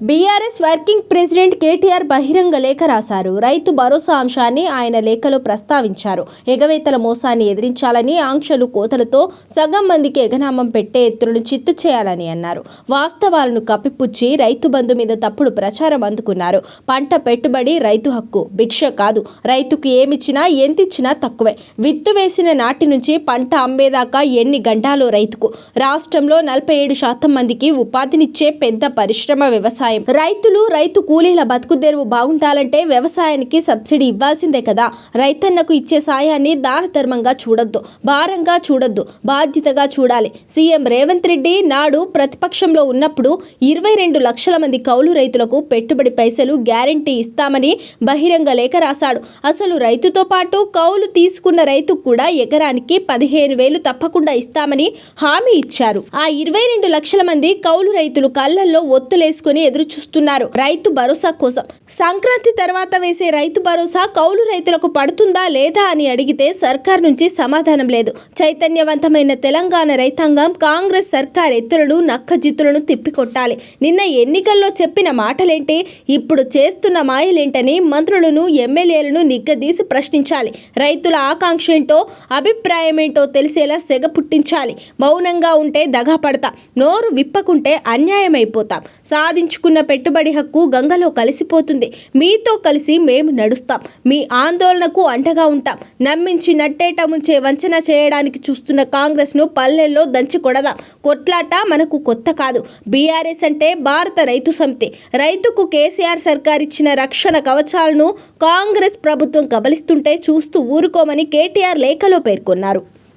BRS working president KTR బహిరంగ లేఖ రాశారు. రైతు భరోసా అంశాన్ని ఆయన లేఖలో ప్రస్తావించారు. ఎగవేతల మోసాన్ని ఎదిరించాలని ఆంక్షలు కోతలతో సగం మందికి ఎగనామం పెట్టే ఎత్తులను చిత్తు చేయాలని అన్నారు. వాస్తవాలను కప్పిపుచ్చి రైతు బంధు మీద తప్పుడు ప్రచారం అందుకున్నారు. పంట పెట్టుబడి రైతు హక్కు భిక్ష కాదు. రైతుకు ఏమిచ్చినా ఎంతిచ్చినా తక్కువే. విత్తు వేసిన నాటి నుంచి పంట అమ్మేదాకా ఎన్ని గంటాలో రైతుకు. రాష్ట్రంలో నలభై ఏడు శాతం మందికి ఉపాధినిచ్చే పెద్ద పరిశ్రమ వ్యవసాయం రైతులు రైతు కూలీల బతుకుదెరువు బాగుంటాలంటే వ్యవసాయానికి సబ్సిడీ ఇవ్వాల్సిందే కదా. రైతన్నకు ఇచ్చే సాయాన్ని దాన ధర్మంగా చూడొద్దు భారంగా చూడొద్దు బాధ్యతగా చూడాలి. సీఎం రేవంత్ రెడ్డి నాడు ప్రతిపక్షంలో ఉన్నప్పుడు ఇరవై రెండు లక్షల మంది కౌలు రైతులకు పెట్టుబడి పైసలు గ్యారంటీ ఇస్తామని బహిరంగ లేఖ రాశాడు. అసలు రైతుతో పాటు కౌలు తీసుకున్న రైతుకు కూడా ఎకరానికి పదిహేను వేలు తప్పకుండా ఇస్తామని హామీ ఇచ్చారు. ఆ ఇరవై రెండు లక్షల మంది కౌలు రైతులు కళ్ళల్లో ఒత్తులేసుకుని ఎదురు చూస్తున్నారు రైతు భరోసా కోసం. సంక్రాంతి తర్వాత వేసే రైతు భరోసా కౌలు రైతులకు పడుతుందా లేదా అని అడిగితే సర్కార్ నుంచి సమాధానం లేదు. చైతన్యవంతమైన తెలంగాణ రైతాంగం కాంగ్రెస్ సర్కార్ ఎత్తులను నక్కజిత్తులను తిప్పికొట్టాలి. నిన్న ఎన్నికల్లో చెప్పిన మాటలేంటి ఇప్పుడు చేస్తున్న మాయలేంటని మంత్రులను ఎమ్మెల్యేలను నిగ్గదీసి ప్రశ్నించాలి. రైతుల ఆకాంక్ష ఏంటో అభిప్రాయం ఏంటో తెలిసేలా సెగ పుట్టించాలి. మౌనంగా ఉంటే దగా పడతాం. నోరు విప్పకుంటే అన్యాయమైపోతాం. తీసుకున్న పెట్టుబడి హక్కు గంగలో కలిసిపోతుంది. మీతో కలిసి మేము నడుస్తాం. మీ ఆందోళనకు అండగా ఉంటాం. నమ్మించి నట్టేట ముంచే వంచన చేయడానికి చూస్తున్న కాంగ్రెస్ను పల్లెల్లో దంచి కొడదాం. కొట్లాట మనకు కొత్త కాదు. బీఆర్ఎస్ అంటే భారత రైతు సమితి. రైతుకు కేసీఆర్ సర్కార్ ఇచ్చిన రక్షణ కవచాలను కాంగ్రెస్ ప్రభుత్వం కబలిస్తుంటే చూస్తూ ఊరుకోమని కేటీఆర్ లేఖలో పేర్కొన్నారు.